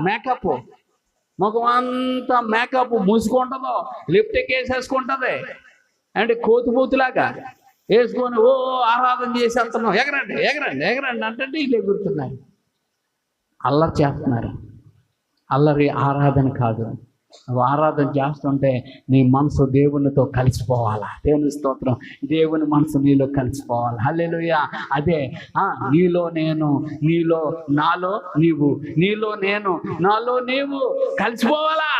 Makeup ముఖం అంతా makeup మూసుకుంటుందో లిప్టిక్ వేసేసుకుంటుంది అంటే కోతిమూతిలాగా వేసుకొని ఓ ఆరాధన చేసి వెళ్తున్నాం ఎగరండి ఎగరండి ఎగరండి అంటే వీళ్ళు ఎగురుతున్నారు. అల్లరి చేస్తున్నారు. అల్లరి ఆరాధన కాదు. నువ్వు ఆరాధన చేస్తుంటే నీ మనసు దేవునితో కలిసిపోవాలా? దేవుని స్తోత్రం. దేవుని మనసు నీలో కలిసిపోవాలి. హల్లెలుయ. అదే ఆ, నీలో నేను నీలో నాలో నీవు నీలో నేను నాలో నీవు కలిసిపోవాలా?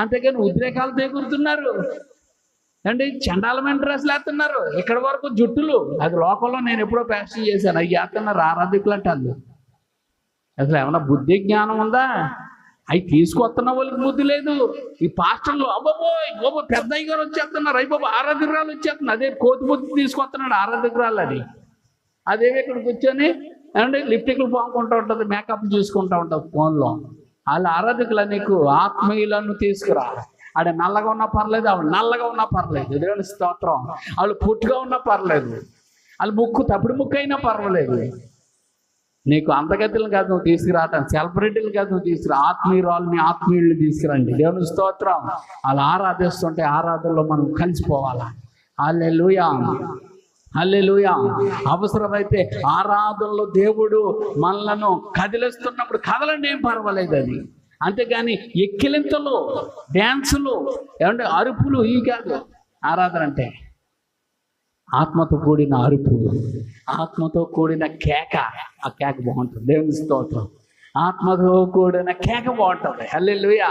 అంతేగాని ఉద్రేకాలు తెగురుతున్నారు అంటే చండాలమైన డ్రెస్సులు వేస్తున్నారు. ఇక్కడ వరకు జుట్టులు. అది లోకంలో నేను ఎప్పుడో ప్యాషన్ చేశాను. అవి వేస్తున్నారు ఆరాధికులు అంటారు అసలు ఏమైనా బుద్ధి జ్ఞానం ఉందా? అవి తీసుకొస్తున్న వాళ్ళకి బుద్ధి లేదు. ఈ పాస్టర్లు అబ్బాబోయ్ బాబు పెద్ద గారు వచ్చేస్తున్నారు. అయ్యి బాబు ఆరాధకురాలు వచ్చేస్తున్నారు. అదే కోతి బుద్ధి తీసుకొస్తున్నాడు ఆరాధకురాలు అది. అదేవి ఇక్కడ కూర్చొని ఏమంటే లిప్టిక్లు పాముకుంటూ ఉంటుంది మేకప్ చూసుకుంటూ ఉంటుంది ఫోన్లో. వాళ్ళ ఆరాధకులు నీకు ఆత్మీయులను తీసుకురా. ఆడ నల్లగా ఉన్నా పర్లేదు ఆవిడ నల్లగా ఉన్నా పర్లేదు. దేవుని స్తోత్రం. వాళ్ళు పుట్టుగా ఉన్నా పర్లేదు. వాళ్ళు ముక్కు తప్పుడు ముక్కు అయినా పర్వాలేదు. నీకు అంతగతులను కాదు నువ్వు తీసుకురావటం సెలబ్రిటీలు కాదు నువ్వు తీసుకురా. ఆత్మీయురాలని ఆత్మీయుల్ని తీసుకురండి. దేవుని స్తోత్రం. వాళ్ళు ఆరాధిస్తుంటే ఆరాధనలో మనం కలిసిపోవాలా? అల్లెలుయా అల్లెలుయా అవసరమైతే ఆరాధనలో దేవుడు మనలను కదిలిస్తున్నప్పుడు కదలండి ఏం పర్వాలేదు అది. అంతేగాని ఎక్కిలింతలు డ్యాన్సులు ఏమంటే అరుపులు ఈ కాదు. ఆరాధన అంటే ఆత్మతో కూడిన అరుపు ఆత్మతో కూడిన కేక. ఆ కేక బాగుంటుంది. దేవుని స్తోత్రం. ఆత్మతో కూడిన కేక బాగుంటుంది. హల్లెలూయా.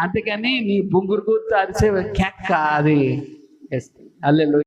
అంతేకాని నీ బొంగురు గుర్తు అరిసే కేక అది. హల్లెలూయా.